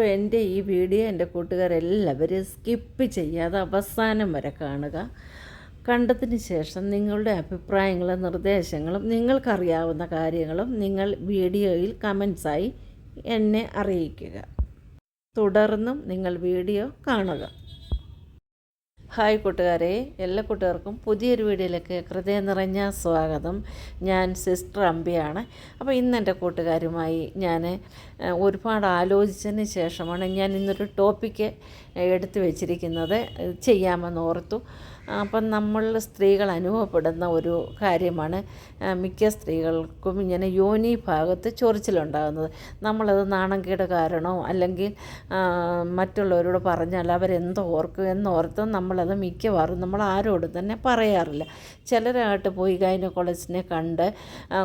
അപ്പോൾ എന്റെ ഈ വീഡിയോ എന്റെ കൂട്ടുകാരെല്ലാവരും സ്കിപ്പ് ചെയ്യാതെ അവസാനം വരെ കാണുക. കണ്ടതിന് ശേഷം നിങ്ങളുടെ അഭിപ്രായങ്ങളും നിർദ്ദേശങ്ങളും നിങ്ങൾക്കറിയാവുന്ന കാര്യങ്ങളും നിങ്ങൾ വീഡിയോയിൽ കമൻസായി എന്നെ അറിയിക്കുക. തുടർന്നും നിങ്ങൾ വീഡിയോ കാണുക. ഹായ് കൂട്ടുകാരെ എല്ലാ കൂട്ടുകാർക്കും പുതിയൊരു വീഡിയോയിലേക്ക് ഹൃദയം നിറഞ്ഞ സ്വാഗതം. ഞാൻ സിസ്റ്റർ അമ്പിയാണ്. അപ്പോൾ ഇന്ന് എന്റെ കൂട്ടുകാരുമായി ഞാൻ ഒരുപാട് ആലോചിച്ചതിന് ശേഷമാണ് ഞാൻ ഇന്നൊരു ടോപ്പിക്ക് എടുത്തു വെച്ചിരിക്കുന്നത്. ചെയ്യാമെന്ന് ഓർത്തു. അപ്പം നമ്മൾ സ്ത്രീകൾ അനുഭവപ്പെടുന്ന ഒരു കാര്യമാണ് മിക്ക സ്ത്രീകൾക്കും ഇങ്ങനെ യോനി ഭാഗത്ത് ചൊറിച്ചിലുണ്ടാകുന്നത്. നമ്മളത് നാണംകേട് കാരണോ അല്ലെങ്കിൽ മറ്റുള്ളവരോട് പറഞ്ഞാൽ അവരെന്തോ ഓർക്കും എന്നോർത്ത് നമ്മളത് മിക്കവാറും നമ്മൾ ആരോടും തന്നെ പറയാറില്ല. ചിലരായിട്ട് പോയി ഗൈനക്കോളജിനെ കണ്ട്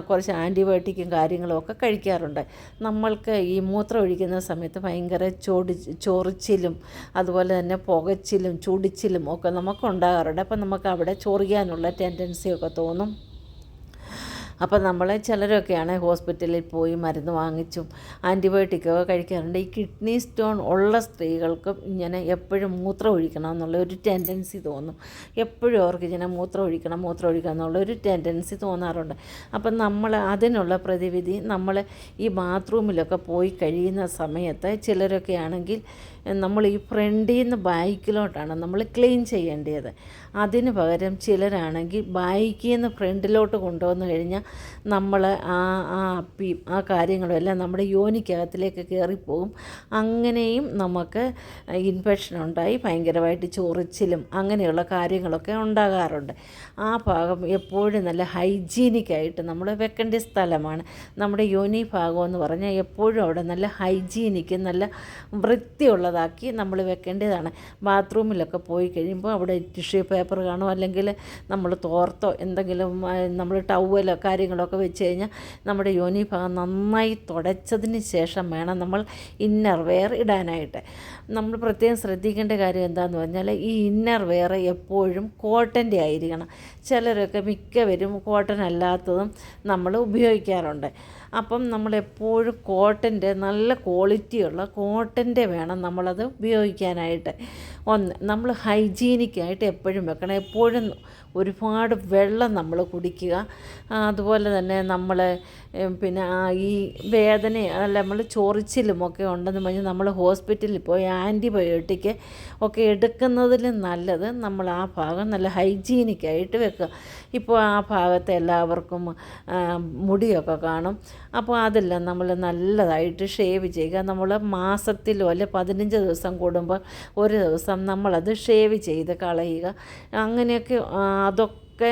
കുറച്ച് ആന്റിബയോട്ടിക്കും കാര്യങ്ങളും ഒക്കെ കഴിക്കാറുണ്ട്. നമ്മൾക്ക് ഈ മൂത്രം ഒഴിക്കുന്ന സമയത്ത് ഭയങ്കര ചോടി ചൊറിച്ചിലും അതുപോലെ തന്നെ പുകച്ചിലും ചുടിച്ചിലും ഒക്കെ നമുക്ക് ഉണ്ടാകാറുണ്ട് അപ്പം നമുക്ക് അവിടെ ചൊറിയാനുള്ള ടെൻഡൻസിയൊക്കെ തോന്നും. അപ്പോൾ നമ്മൾ ചിലരൊക്കെയാണ് ഹോസ്പിറ്റലിൽ പോയി മരുന്ന് വാങ്ങിച്ചും ആന്റിബയോട്ടിക്കൊക്കെ കഴിക്കാറുണ്ട്. ഈ കിഡ്നി സ്റ്റോൺ ഉള്ള സ്ത്രീകൾക്കും ഇങ്ങനെ എപ്പോഴും മൂത്രം ഒഴിക്കണം എന്നുള്ള ഒരു ടെൻഡൻസി തോന്നും. എപ്പോഴും അവർക്ക് ഇങ്ങനെ മൂത്രം ഒഴിക്കണം മൂത്രം ഒഴിക്കണം എന്നുള്ള ഒരു ടെൻഡൻസി തോന്നാറുണ്ട്. അപ്പം നമ്മൾ അതിനുള്ള പ്രതിവിധി നമ്മൾ ഈ ബാത്റൂമിലൊക്കെ പോയി കഴിയുന്ന സമയത്ത് ചിലരൊക്കെ ആണെങ്കിൽ നമ്മൾ ഈ ഫ്രണ്ടിൽ നിന്ന് ബാക്കിലോട്ടാണ് നമ്മൾ ക്ലീൻ ചെയ്യേണ്ടത്. അതിന് പകരം ചിലരാണെങ്കിൽ ബാക്കിൽ നിന്ന് ഫ്രണ്ടിലോട്ട് കൊണ്ടുവന്ന് കഴിഞ്ഞാൽ നമ്മൾ ആ ആ അപ്പിയും ആ കാര്യങ്ങളും എല്ലാം നമ്മുടെ യോനിക്കകത്തിലേക്ക് കയറിപ്പോകും. അങ്ങനെയും നമുക്ക് ഇൻഫെക്ഷൻ ഉണ്ടായി ഭയങ്കരമായിട്ട് ചൊറിച്ചിലും അങ്ങനെയുള്ള കാര്യങ്ങളൊക്കെ ഉണ്ടാകാറുണ്ട്. ആ ഭാഗം എപ്പോഴും നല്ല ഹൈജീനിക്കായിട്ട് നമ്മൾ വെക്കേണ്ട സ്ഥലമാണ്. നമ്മുടെ യോനി ഭാഗം എന്ന് പറഞ്ഞാൽ എപ്പോഴും അവിടെ നല്ല ഹൈജീനിക്ക് നല്ല വൃത്തിയുള്ളതാക്കി നമ്മൾ വെക്കേണ്ടതാണ്. ബാത്റൂമിലൊക്കെ പോയി കഴിയുമ്പോൾ അവിടെ ടിഷ്യൂ പേപ്പർ കാണും. അല്ലെങ്കിൽ നമ്മൾ തോർത്തോ എന്തെങ്കിലും നമ്മൾ ടവലോ കാര്യങ്ങളൊക്കെ വെച്ച് കഴിഞ്ഞാൽ നമ്മുടെ യോനി ഭാഗം നന്നായി തുടച്ചതിന് ശേഷം വേണം നമ്മൾ ഇന്നർ വെയർ ഇടാനായിട്ട്. നമ്മൾ പ്രത്യേകം ശ്രദ്ധിക്കേണ്ട കാര്യം എന്താണെന്ന് പറഞ്ഞാൽ ഈ ഇന്നർ വെയർ എപ്പോഴും കോട്ടന്റെ ആയിരിക്കണം. ചിലരൊക്കെ മിക്കവരും കോട്ടൺ അല്ലാത്തതും നമ്മൾ ഉപയോഗിക്കാറുണ്ട്. അപ്പം നമ്മൾ എപ്പോഴും കോട്ടന്റെ നല്ല ക്വാളിറ്റിയുള്ള കോട്ടന്റെ വേണം നമ്മളത് ഉപയോഗിക്കാനായിട്ട്. ഒന്ന് നമ്മൾ ഹൈജീനിക്കായിട്ട് എപ്പോഴും വെക്കണം. എപ്പോഴും ഒരുപാട് വെള്ളം നമ്മൾ കുടിക്കുക. അതുപോലെ തന്നെ നമ്മൾ പിന്നെ ഈ വേദന അല്ല നമ്മൾ ചൊറിച്ചിലും ഒക്കെ ഉണ്ടെന്ന് പറഞ്ഞാൽ നമ്മൾ ഹോസ്പിറ്റലിൽ പോയി ആന്റിബയോട്ടിക് ഒക്കെ എടുക്കുന്നതിലും നല്ലത് നമ്മൾ ആ ഭാഗം നല്ല ഹൈജീനിക്കായിട്ട് വെക്കുക. ഇപ്പോൾ ആ ഭാഗത്തെ എല്ലാവർക്കും മുടിയൊക്കെ കാണും. അപ്പോൾ അതെല്ലാം നമ്മൾ നല്ലതായിട്ട് ഷേവ് ചെയ്യുക. നമ്മൾ മാസത്തിലോ അല്ലെ പതിനഞ്ച് ദിവസം കൂടുമ്പോൾ ഒരു ദിവസം നമ്മളത് ഷേവ് ചെയ്ത് കളയുക. അങ്ങനെയൊക്കെ അതൊക്കെ ഒക്കെ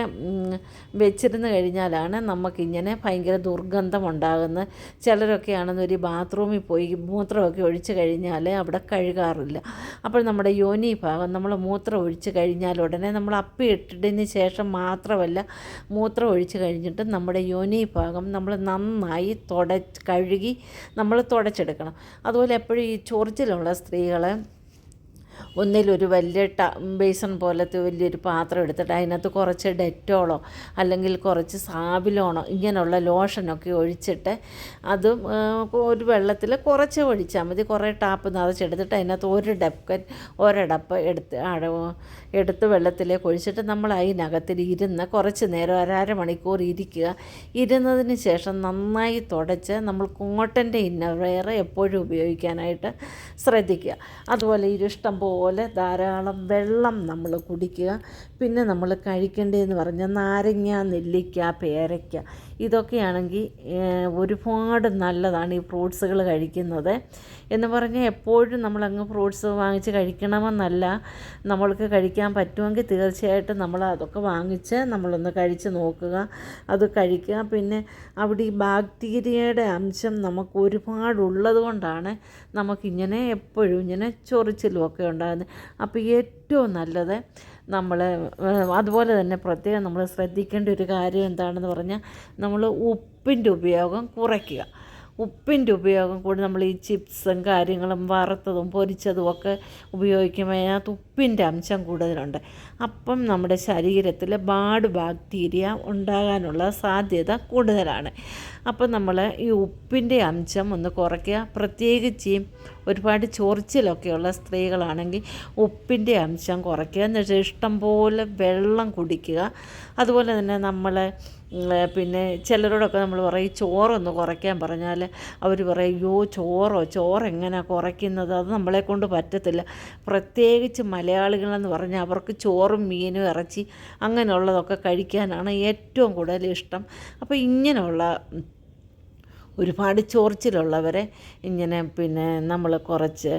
വെച്ചിരുന്ന് കഴിഞ്ഞാലാണ് നമുക്കിങ്ങനെ ഭയങ്കര ദുർഗന്ധം ഉണ്ടാകുന്നത് ചിലരൊക്കെയാണെന്ന് ഒരു ബാത്റൂമിൽ പോയി മൂത്രമൊക്കെ ഒഴിച്ച് കഴിഞ്ഞാൽ അവിടെ കഴുകാറില്ല. അപ്പോൾ നമ്മുടെ യോനി ഭാഗം നമ്മൾ മൂത്രം ഒഴിച്ച് കഴിഞ്ഞാൽ ഉടനെ നമ്മൾ അപ്പി ഇട്ടതിന് ശേഷം മാത്രമല്ല മൂത്രം ഒഴിച്ച് കഴിഞ്ഞിട്ട് നമ്മുടെ യോനി ഭാഗം നമ്മൾ നന്നായി തുട കഴുകി നമ്മൾ തുടച്ചെടുക്കണം. അതുപോലെ എപ്പോഴും ഈ ചൊറിച്ചിലുള്ള സ്ത്രീകളെ ഒന്നിലൊരു വലിയ ട ബേസൺ പോലത്തെ വലിയൊരു പാത്രം എടുത്തിട്ട് അതിനകത്ത് കുറച്ച് ഡെറ്റോളോ അല്ലെങ്കിൽ കുറച്ച് സാബിലോണോ ഇങ്ങനെയുള്ള ലോഷനൊക്കെ ഒഴിച്ചിട്ട് അതും ഒരു വെള്ളത്തിൽ കുറച്ച് ഒഴിച്ചാൽ മതി. കുറേ ടാപ്പ് നിറച്ചെടുത്തിട്ട് അതിനകത്ത് ഒരു ഡപ്പൻ ഒരടപ്പ് എടുത്ത് എടുത്ത് വെള്ളത്തിലേക്ക് ഒഴിച്ചിട്ട് നമ്മൾ അതിനകത്തിൽ ഇരുന്ന് കുറച്ച് നേരം ഒരു അരമണിക്കൂർ ഇരിക്കുക. ഇരുന്നതിന് ശേഷം നന്നായി തുടച്ച് നമ്മൾ കോട്ടന്റെ ഇന്നർവെയർ എപ്പോഴും ഉപയോഗിക്കാനായിട്ട് ശ്രദ്ധിക്കുക. അതുപോലെ ഇരിഷ്ടം പോലെ ധാരാളം വെള്ളം നമ്മൾ കുടിക്കുക. പിന്നെ നമ്മൾ കഴിക്കേണ്ടതെന്ന് പറഞ്ഞാൽ നാരങ്ങ നെല്ലിക്ക പേരയ്ക്ക ഇതൊക്കെയാണെങ്കിൽ ഒരുപാട് നല്ലതാണ് ഈ ഫ്രൂട്ട്സുകൾ കഴിക്കുന്നത്. എന്ന് പറഞ്ഞാൽ എപ്പോഴും നമ്മളങ്ങ് ഫ്രൂട്ട്സ് വാങ്ങിച്ച് കഴിക്കണമെന്നല്ല നമ്മൾക്ക് കഴിക്കാൻ പറ്റുമെങ്കിൽ തീർച്ചയായിട്ടും നമ്മൾ അതൊക്കെ വാങ്ങിച്ച് നമ്മളൊന്ന് കഴിച്ച് നോക്കുക അത് കഴിക്കുക. പിന്നെ അവിടെ ഈ ബാക്ടീരിയയുടെ അംശം നമുക്ക് ഒരുപാടുള്ളത് കൊണ്ടാണ് നമുക്കിങ്ങനെ എപ്പോഴും ഇങ്ങനെ ചൊറിച്ചിലും ഒക്കെ ഉണ്ടാകുന്നത്. അപ്പോൾ ഏറ്റവും നല്ലത് നമ്മൾ അതുപോലെ തന്നെ പ്രത്യേകം നമ്മൾ ശ്രദ്ധിക്കേണ്ട ഒരു കാര്യം എന്താണെന്ന് പറഞ്ഞാൽ നമ്മൾ ഉപ്പിന്റെ ഉപയോഗം കുറയ്ക്കുക. ഉപ്പിന്റെ ഉപയോഗം കൂടി നമ്മൾ ഈ ചിപ്സും കാര്യങ്ങളും വറുത്തതും പൊരിച്ചതും ഒക്കെ ഉപയോഗിക്കുമ്പോൾ അതിനകത്ത് ഉപ്പിന്റെ അംശം കൂടുതലുണ്ട്. അപ്പം നമ്മുടെ ശരീരത്തിൽ ബാഡ് ബാക്ടീരിയ ഉണ്ടാകാനുള്ള സാധ്യത കൂടുതലാണ്. അപ്പം നമ്മൾ ഈ ഉപ്പിന്റെ അംശം ഒന്ന് കുറയ്ക്കുക. പ്രത്യേകിച്ച് ഒരുപാട് ചൊറിച്ചിലൊക്കെയുള്ള സ്ത്രീകളാണെങ്കിൽ ഉപ്പിന്റെ അംശം കുറയ്ക്കുക. വെച്ചാൽ ഇഷ്ടം പോലെ വെള്ളം കുടിക്കുക. അതുപോലെ തന്നെ നമ്മൾ പിന്നെ ചിലരോടൊക്കെ നമ്മൾ പറയും ചോറൊന്ന് കുറയ്ക്കാൻ പറഞ്ഞാൽ അവർ പറയും അയ്യോ ചോറോ ചോറ് എങ്ങനെയാണ് കുറയ്ക്കുന്നത്? അത് നമ്മളെ കൊണ്ട് പറ്റത്തില്ല. പ്രത്യേകിച്ച് മലയാളികളെന്ന് പറഞ്ഞാൽ അവർക്ക് ചോറും മീനും ഇറച്ചി അങ്ങനെയുള്ളതൊക്കെ കഴിക്കാനാണ് ഏറ്റവും കൂടുതൽ ഇഷ്ടം. അപ്പോൾ ഇങ്ങനെയുള്ള ഒരുപാട് ചോർച്ചിലുള്ളവരെ ഇങ്ങനെ പിന്നെ നമ്മൾ കുറച്ച്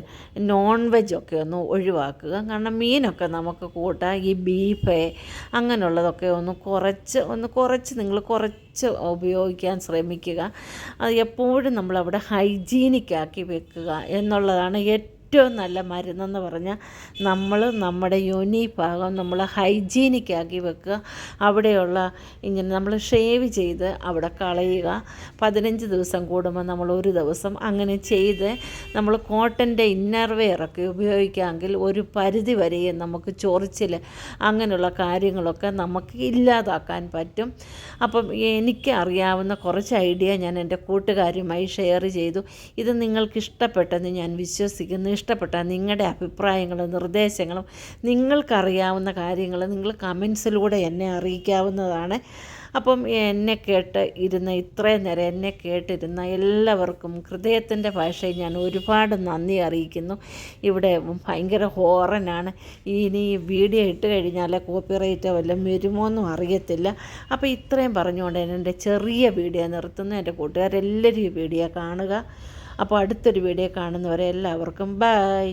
നോൺ വെജൊക്കെ ഒന്ന് ഒഴിവാക്കുക. കാരണം മീനൊക്കെ നമുക്ക് കൂട്ടാം ഈ ബീഫ് അങ്ങനെയുള്ളതൊക്കെ ഒന്ന് കുറച്ച് ഒന്ന് കുറച്ച് നിങ്ങൾ കുറച്ച് ഉപയോഗിക്കാൻ ശ്രമിക്കുക. അത് എപ്പോഴും നമ്മളവിടെ ഹൈജീനിക്കാക്കി വെക്കുക എന്നുള്ളതാണ് ഏറ്റവും ഏറ്റവും നല്ല മരുന്നെന്ന് പറഞ്ഞാൽ നമ്മൾ നമ്മുടെ യോനി ഭാഗം നമ്മൾ ഹൈജീനിക്കാക്കി വെക്കുക. അവിടെയുള്ള ഇങ്ങനെ നമ്മൾ ഷേവ് ചെയ്ത് അവിടെ കളയുക. പതിനഞ്ച് ദിവസം കൂടുമ്പോൾ നമ്മൾ ഒരു ദിവസം അങ്ങനെ ചെയ്ത് നമ്മൾ കോട്ടന്റെ ഇന്നർ വെയറൊക്കെ ഉപയോഗിക്കാമെങ്കിൽ ഒരു പരിധി വരെയും നമുക്ക് ചൊറിച്ചിൽ അങ്ങനെയുള്ള കാര്യങ്ങളൊക്കെ നമുക്ക് ഇല്ലാതാക്കാൻ പറ്റും. അപ്പം എനിക്ക് അറിയാവുന്ന കുറച്ച് ഐഡിയ ഞാൻ എന്റെ കൂട്ടുകാരുമായി ഷെയർ ചെയ്തു. ഇത് നിങ്ങൾക്ക് ഇഷ്ടപ്പെട്ടെന്ന് ഞാൻ വിശ്വസിക്കുന്നു. ഇഷ്ടപ്പെട്ട നിങ്ങളുടെ അഭിപ്രായങ്ങളും നിർദ്ദേശങ്ങളും നിങ്ങൾക്കറിയാവുന്ന കാര്യങ്ങൾ നിങ്ങൾ കമൻസിലൂടെ എന്നെ അറിയിക്കാവുന്നതാണ്. അപ്പം എന്നെ കേട്ട് ഇരുന്ന ഇത്രയും നേരം എന്നെ കേട്ടിരുന്ന എല്ലാവർക്കും ഹൃദയത്തിന്റെ ഭാഷയിൽ ഞാൻ ഒരുപാട് നന്ദി അറിയിക്കുന്നു. ഇവിടെ ഭയങ്കര ഹോറനാണ്. ഇനി വീഡിയോ ഇട്ട് കഴിഞ്ഞാൽ കോപ്പിറൈറ്റോ വല്ലതും വരുമോ എന്നും അറിയത്തില്ല. അപ്പോൾ ഇത്രയും പറഞ്ഞുകൊണ്ട് എന്റെ ചെറിയ വീഡിയോ നിർത്തുന്നു. എന്റെ കൂട്ടുകാരെല്ലാവരും ഈ വീഡിയോ കാണുക. അപ്പോൾ അടുത്തൊരു വീഡിയോ കാണുന്നവരെ എല്ലാവർക്കും ബായ്